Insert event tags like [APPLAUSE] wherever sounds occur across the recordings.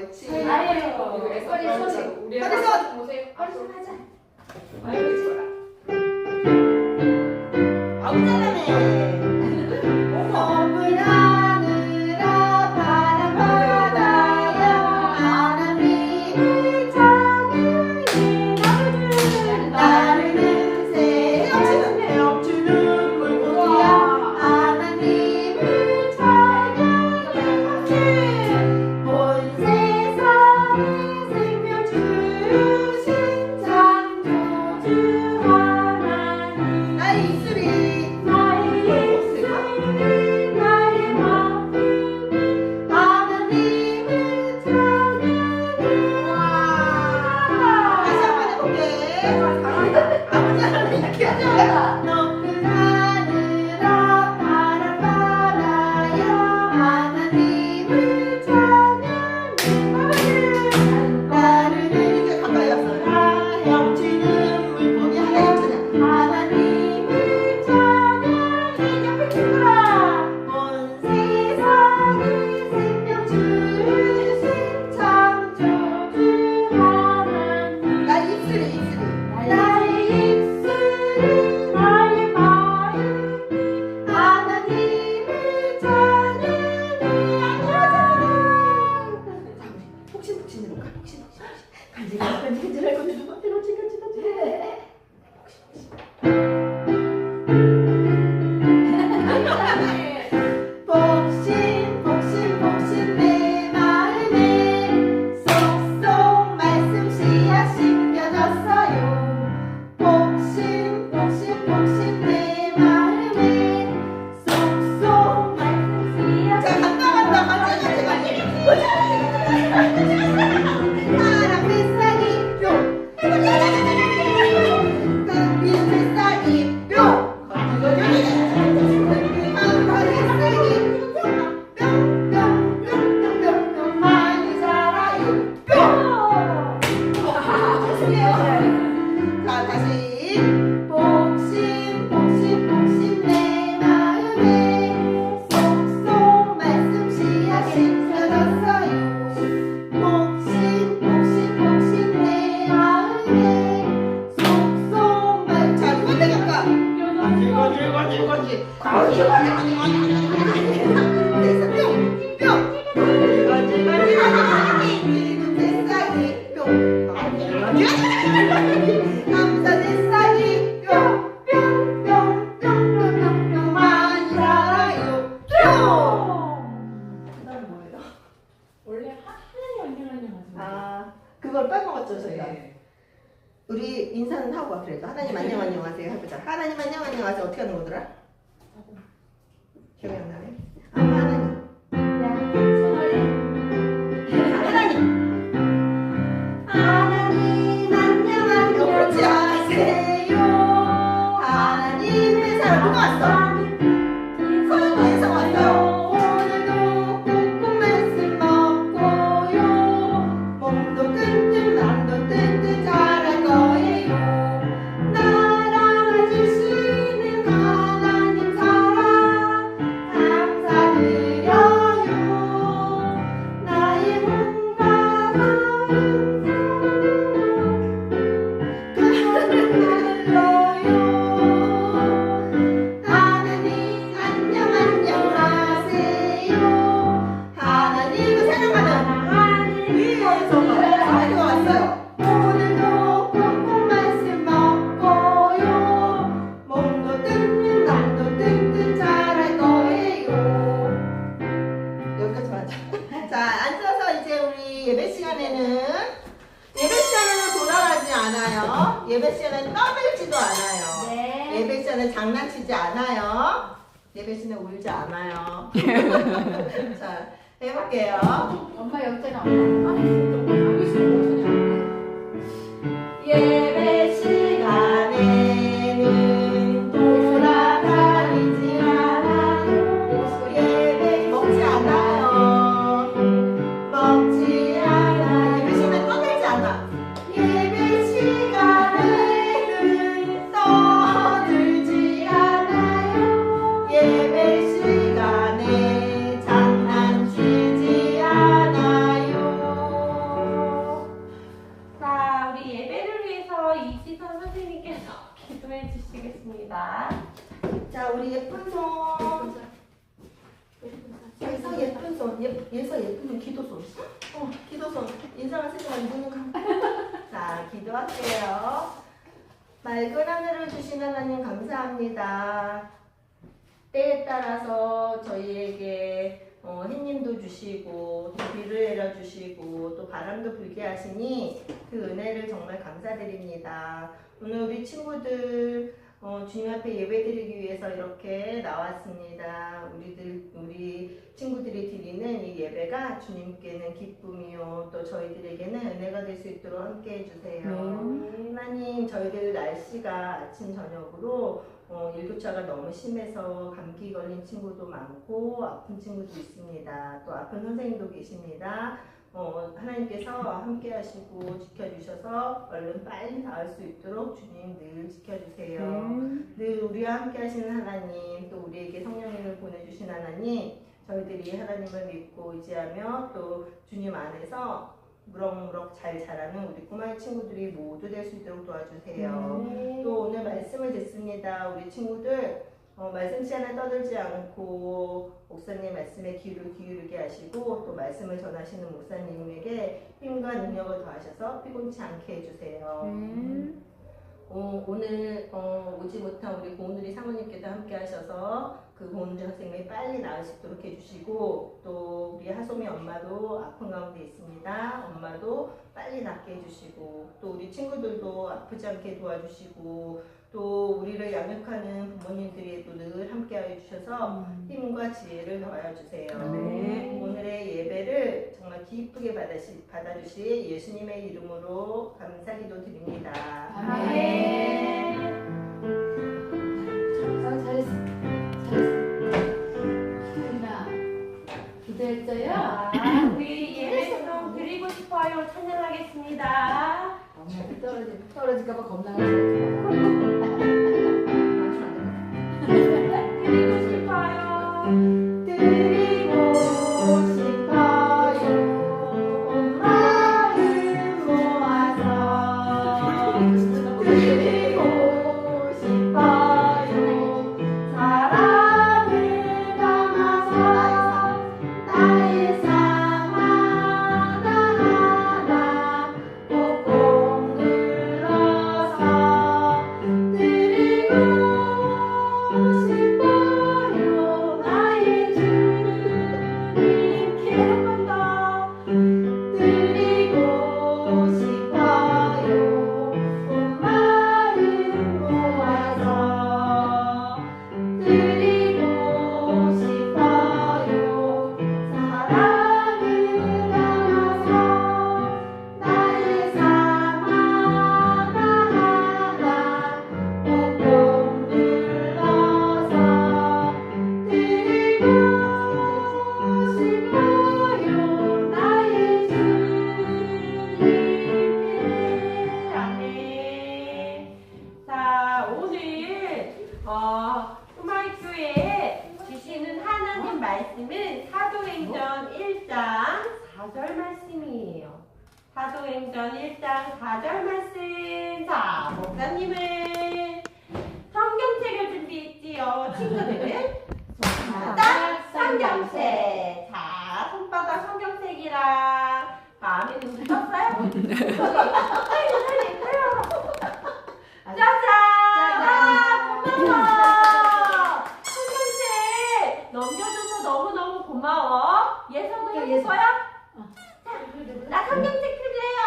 옳지. 아니에요. 빨리 서식. 우리 하세요. 빨리 하자. 빨리 서라. 아웃잖아네. 하나님 안녕 안녕하세요 어떻게 하는 거더라? 기억이 안 나네. 아 하나님 비를 내려 주시고 또 바람도 불게 하시니 그 은혜를 정말 감사드립니다. 오늘 우리 친구들 어, 주님 앞에 예배드리기 위해서 이렇게 나왔습니다. 우리들 우리 친구들이 드리는 이 예배가 주님께는 기쁨이요 또 저희들에게는 은혜가 될 수 있도록 함께 해주세요. 하나님 저희들 날씨가 아침 저녁으로 어, 일교차가 너무 심해서 감기 걸린 친구도 많고 아픈 친구도 있습니다. 또 아픈 선생님도 계십니다. 어, 하나님께서 함께 하시고 지켜주셔서 얼른 빨리 나을 수 있도록 주님 늘 지켜주세요. 늘 우리와 함께 하시는 하나님, 또 우리에게 성령님을 보내주신 하나님, 저희들이 하나님을 믿고 의지하며 또 주님 안에서 무럭무럭 잘 자라는 우리 꼬마의 친구들이 모두 될 수 있도록 도와주세요. 또 오늘 말씀을 듣습니다. 우리 친구들 어, 말씀 시간에 떠들지 않고 목사님 말씀에 귀를 기울이게 하시고 또 말씀을 전하시는 목사님에게 힘과 능력을 더하셔서 피곤치 않게 해주세요. 어, 오늘 어, 오지 못한 우리 고은우리 사모님께도 함께 하셔서 그 고은우리 선생님이 빨리 나을 수 있도록 해주시고 또 우리 하소미 엄마도 아픈 가운데 있습니다. 엄마도 빨리 낫게 해주시고 또 우리 친구들도 아프지 않게 도와주시고 또 우리를 양육하는 부모님들에도 늘 함께하여 주셔서 힘과 지혜를 더하여 주세요. 네. 오늘의 예배를 정말 기쁘게 받으시, 받아주실 예수님의 이름으로 감사기도 드립니다. 아멘. 자, [CLEARS THROAT] 우리 예배 좀 드리고 싶어요. 찬양하겠습니다. 떨어지, 떨어질까봐 겁나가지고. 드리고 예서도 해줄 거야? 나 성경책 필요해요.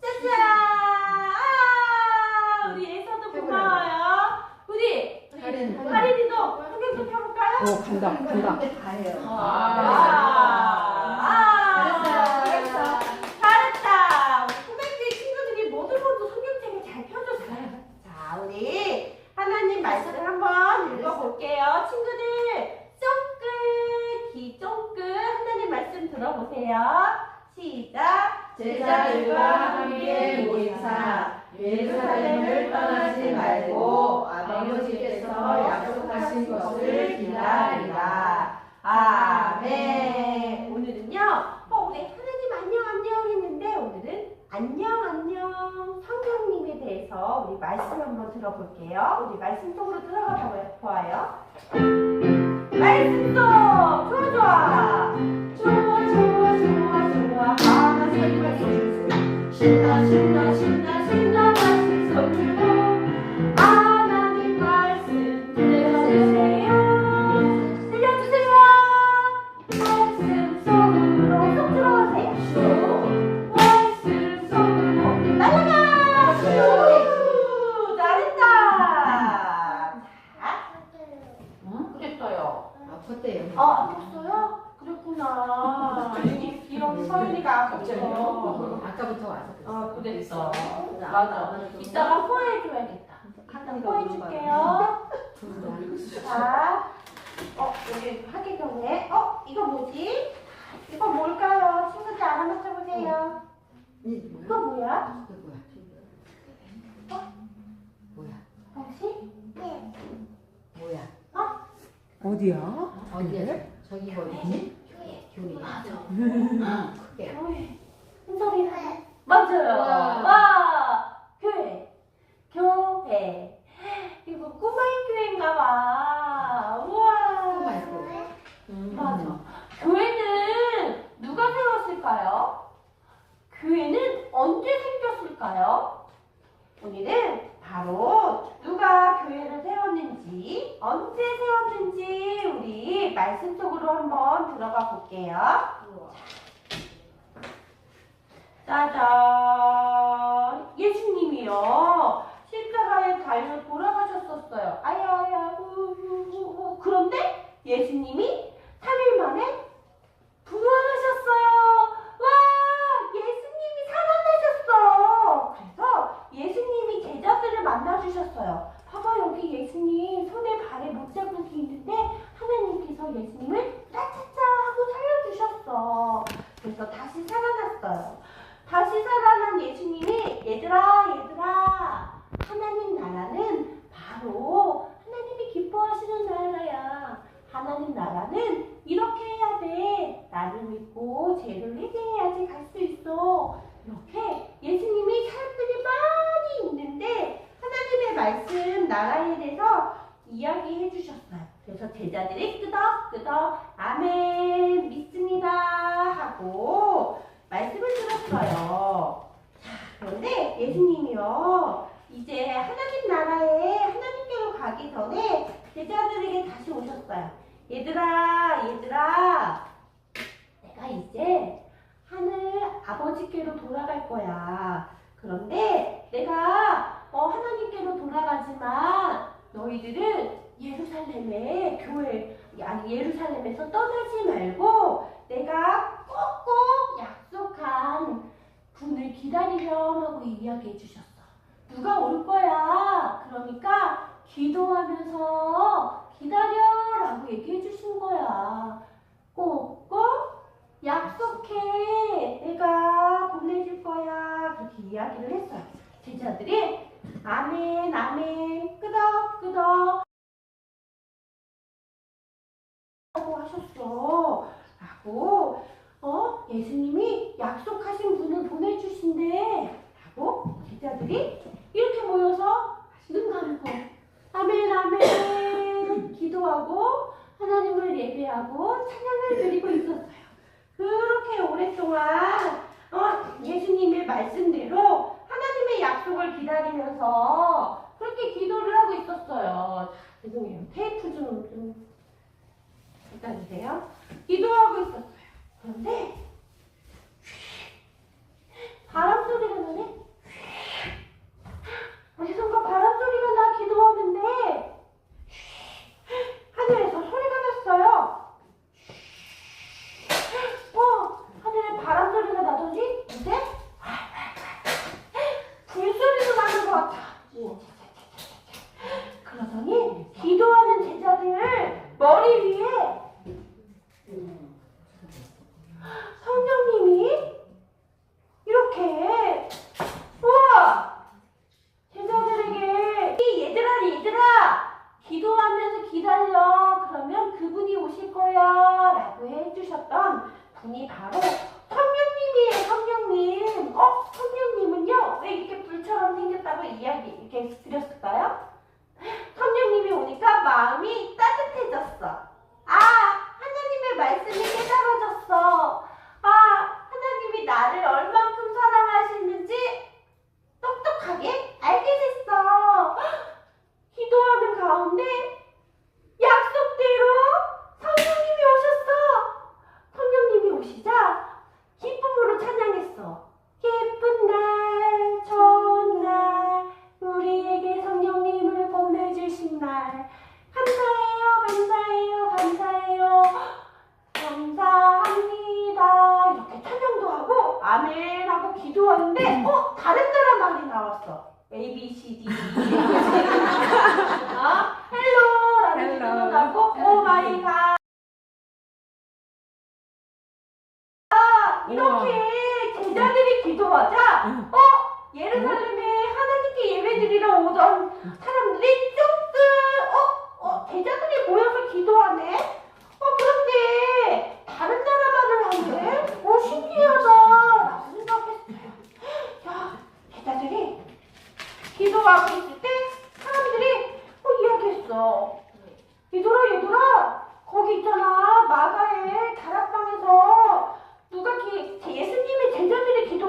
짜잔! 아, 우리 예서도 고마워요. 우리 하린이도 성경책 펴볼까요? 어 간다 간다 다 해요. 아, 아, 잘했어. 잘했다. 후배들 친구들이 모두 모두 성경책을 잘 펴줬어요. 자, 우리 하나님 말씀을 한번 읽어볼게요. 친구들, 쫑긋, 귀쫑긋 하나님 말씀 들어보세요. 시작. 제자들과 함께 모이사 예루살렘을 떠나지 말고 아버지께서 약속하신 것을 기다리라. 아멘. 오늘은요, 어, 우리 하나님 안녕 안녕 했는데 오늘은 안녕 안녕 성경님에 대해서 우리 말씀 한번 들어볼게요. 우리 말씀 속으로 들어가 봐- 보아요. 말씀 속 좋아 좋아 좋아 말씀 자, 어, 여기 하기 전에, 어, 이거 뭐지? 이거 뭘까요? 친구들 알아맞혀 보세요. 이거 뭐야? 뭐야? 혹시? 뭐야? 어디야? 어디야? 저기 뭐지? 교회. 맞아. 응, 크게. 교회. 흔소리 맞아요. 와. 와, 교회. 교회. 이거 꼬마의 교회인가 봐. 우와. 꼬마의 교회. 맞아. 교회는 누가 세웠을까요? 교회는 언제 생겼을까요? 오늘은 바로 누가 교회를 세웠는지, 언제 세웠는지 우리 말씀 속으로 한번 들어가 볼게요. 짜잔! 예수님이요. 십자가에 달려 돌아가셨었어요. 아야야, 우우우. 그런데 예수님이 3일 만에 부활하셨어요. 와! 예수님이 살아나셨어. 그래서 예수님이 제자들을 만나주셨어요. 봐봐, 여기 예수님 손에 발에 못자국이 있는데 하나님께서 예수님을 짜짜짜 하고 살려주셨어. 그래서 다시 살아났어요. 다시 살아난 예수님이 얘들아, 얘들아, 하나님 나라는 바로 하나님이 기뻐하시는 나라야. 하나님 나라는 이렇게 해야 돼. 나를 믿고 죄를 회개해야지 갈 수 있어. 이렇게 예수님이 사람들이 많이 있는데 하나님의 말씀 나라에 대해서 이야기해 주셨어요. 그래서 제자들이 끄덕끄덕 아멘 믿습니다 하고 말씀을 들었어요. 자, 그런데 예수님이요. 이제 하나님 나라에 하나님께로 가기 전에 제자들에게 다시 오셨어요. 얘들아, 얘들아, 내가 이제 하늘 아버지께로 돌아갈 거야. 그런데 내가 어, 하나님께로 돌아가지만 너희들은 예루살렘에 교회 아니 예루살렘에서 떠나지 말고 내가 꼭꼭 약속한 분을 기다리렴 하고 이야기해 주셨어. 누가 올 거야? 그러니까 기도하면서 기다려 라고 얘기해 주신 거야. 꼭꼭 약속해. 내가 보내줄 거야. 그렇게 이야기를 했어. 제자들이 아멘, 아멘, 끄덕, 끄덕. 라고 하셨어. 라고, 어, 예수님이 약속하신 분을 보내주신대 라고 기자들이 이렇게 모여서 눈 감고 아멘 아멘 기도하고 하나님을 예배하고 찬양을 드리고 있었어요. 그렇게 오랫동안 어, 예수님의 말씀대로 하나님의 약속을 기다리면서 그렇게 기도를 하고 있었어요. 죄송해요. 테이프 좀, 좀 갖다 주세요. 기도하고 있었어요. 그런데 바람 소리가 나네?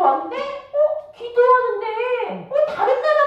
왔는데 어? 기도하는데 어 다른 나라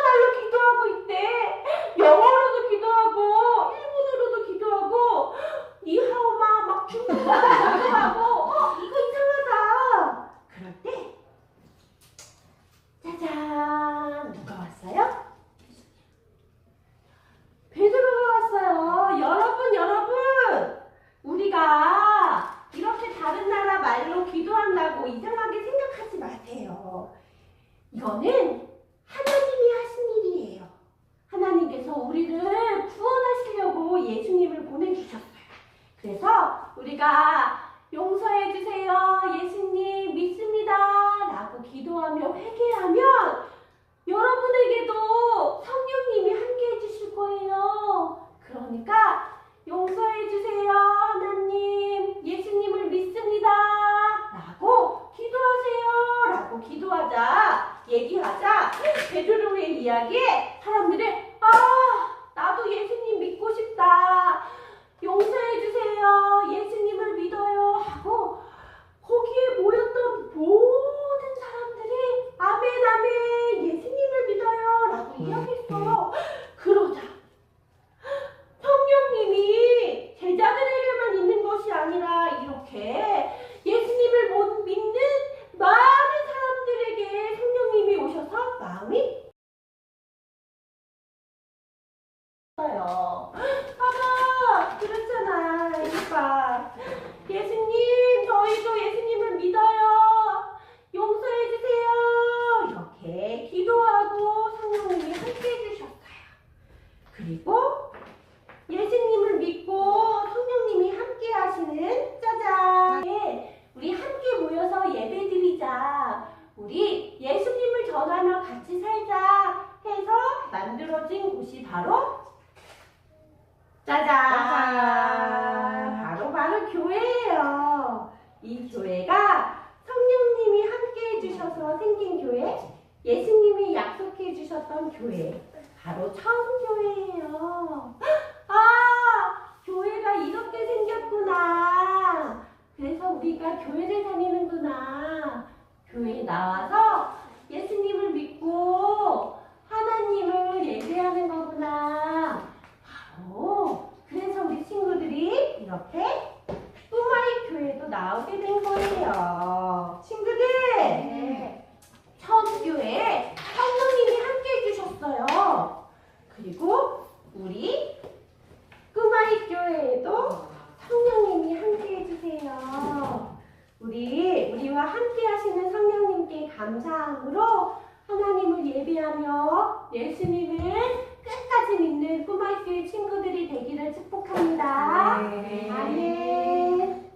이 이렇게 꿈아이 교회도 나오게 된 거예요. 친구들, 네. 처음 교회에 성령님이 함께 해주셨어요. 그리고 우리 꿈아이 교회에도 성령님이 함께 해주세요. 우리 우리와 함께 하시는 성령님께 감사함으로 하나님을 예배하며 예수님을 끝까지 믿는 꿈아이 교회 친구들이 되기를 축복합니다. 네. 아멘.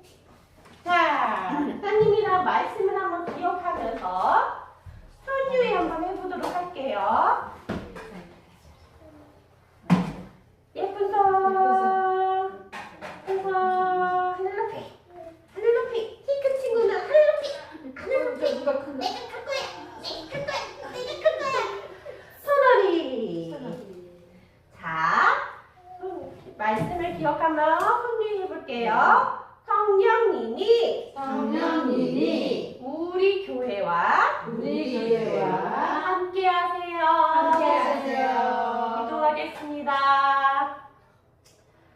자, 하나님이랑 말씀을 한번 기억하면서 선유에 한번 해보도록 할게요. 예쁜 손. 예쁜 손. 하늘 높이. 하늘 높이. 키 큰 친구는 하늘 높이. 하늘 높이. 누가 큰 내가 클 거야. 내가 클 거야. 내가 클 거야. 손놀이. 자, 말씀을 기억하며 손유해 볼게요. 성령님이 성령님이 우리 교회와 우리 교회와 함께 하세요. 함께하세요. 기도하겠습니다.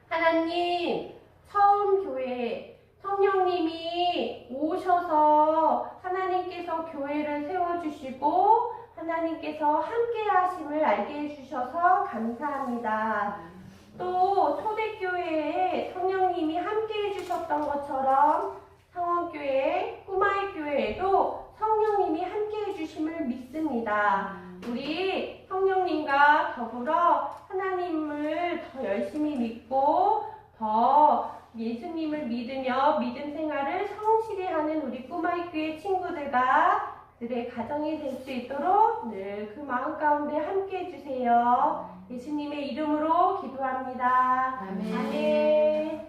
하나님, 처음 교회 성령님이 오셔서 하나님께서 교회를 세워주시고 하나님께서 함께 하심을 알게 해주셔서 감사합니다. 또 초대교회에 성령님이 함께 해주셨던 것처럼 상원교회, 꾸마이 교회에도 성령님이 함께 해주심을 믿습니다. 우리 성령님과 더불어 하나님을 더 열심히 믿고 더 예수님을 믿으며 믿음 생활을 성실히 하는 우리 꾸마이 교회 친구들과 들의 가정이 될 수 있도록 늘 그 마음 가운데 함께 해주세요. 예수님의 이름으로 기도합니다. 아멘. 아멘.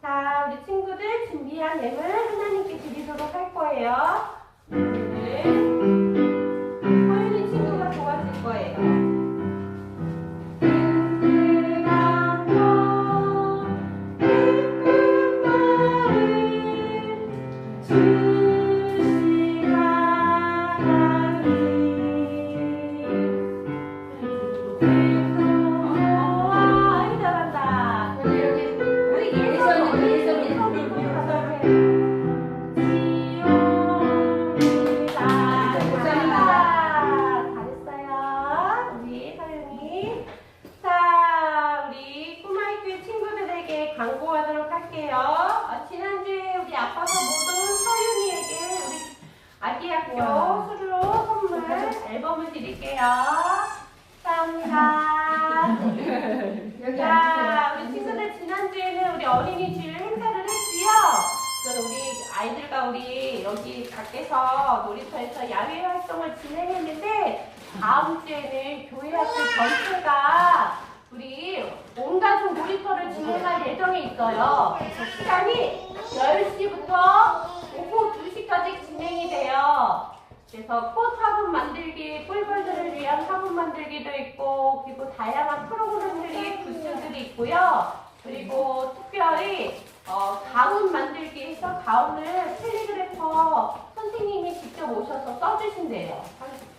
자, 우리 친구들 준비한 예물 하나님께 드리도록 할 거예요. 광고하도록 할게요. 어, 지난주에 우리 아빠가 모든 서윤이에게 우리 아기 학교 수료 선물 앨범을 드릴게요. 감사합니다. [LAUGHS] 여기 자. 우리 친구들 지난주에는 우리 어린이 주일 행사를 했지요. 그래서 우리 아이들과 우리 여기 밖에서 놀이터에서 야외 활동을 진행했는데 다음 주에는 교회 학교 전체가 우리 온 가족 놀이터를 진행할 예정에 있어요. 시간이 10시부터 오후 2시까지 진행이 돼요. 그래서 꽃 화분 만들기, 꿀벌들을 위한 화분 만들기도 있고, 그리고 다양한 프로그램들이 부스들이 있고요. 그리고 특별히 어, 가운 만들기 해서 가운을 캘리그래퍼 선생님이 직접 오셔서 써주신대요.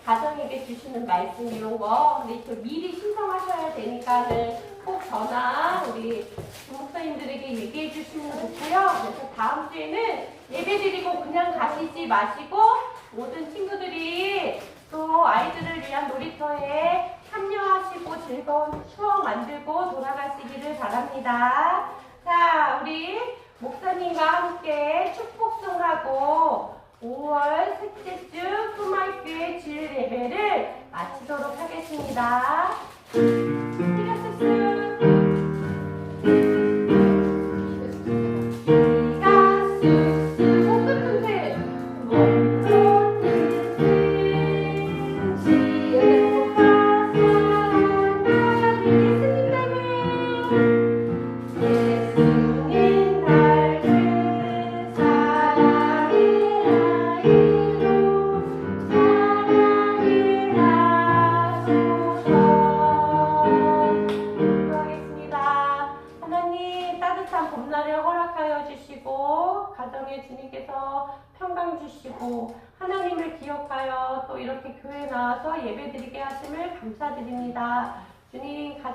가정에게 주시는 말씀 이런 거. 근데 그 미리 신청하셔야 되니까는 꼭 전화 우리 부목사님들에게 얘기해 주시면 좋고요. 그래서 다음 주에는 예배 드리고 그냥 가시지 마시고 모든 친구들이 또 아이들을 위한 놀이터에 참여하시고 즐거운 추억 만들고 돌아가시기를 바랍니다. 자, 우리 목사님과 함께 축복송하고 5월 셋째 주 품학교의 주일 예배를 마치도록 하겠습니다.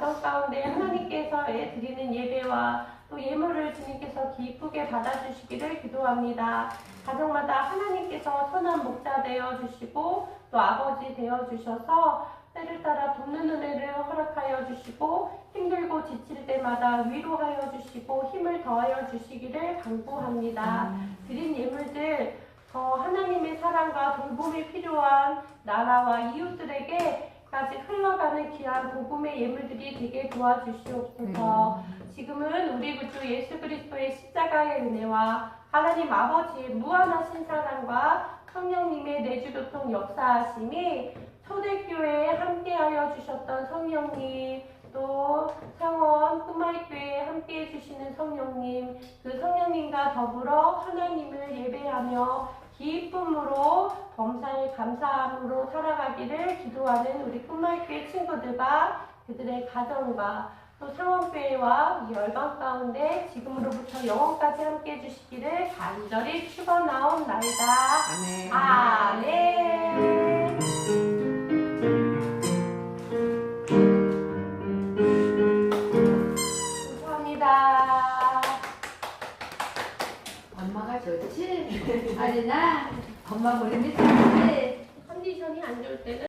가정 가운데 하나님께서 드리는 예배와 또 예물을 주님께서 기쁘게 받아주시기를 기도합니다. 가정마다 하나님께서 선한 목자 되어 주시고 또 아버지 되어 주셔서 때를 따라 돕는 은혜를 허락하여 주시고 힘들고 지칠 때마다 위로하여 주시고 힘을 더하여 주시기를 간구합니다. 드린 예물들 더 하나님의 사랑과 돌봄이 필요한 나라와 이웃들에게 까지 흘러가는 귀한 복음의 예물들이 되게 도와주시옵소서. 지금은 우리 구주 예수 그리스도의 십자가의 은혜와 하나님 아버지의 무한하신 사랑과 성령님의 내주교통 역사하심이 초대교회에 함께하여 주셨던 성령님 또 창원 꿈마이교회에 함께해 주시는 성령님 그 성령님과 더불어 하나님을 예배하며 기쁨으로 범사에 감사함으로 살아가기를 기도하는 우리 꿈마이교회 친구들과 그들의 가정과 또 창원교회와 이 열방 가운데 지금으로부터 영원까지 함께 해 주시기를 간절히 축원나옵나이다. 아멘. 아멘. 아리나 엄마 보리 밑에. 컨디션이 안 좋을 때는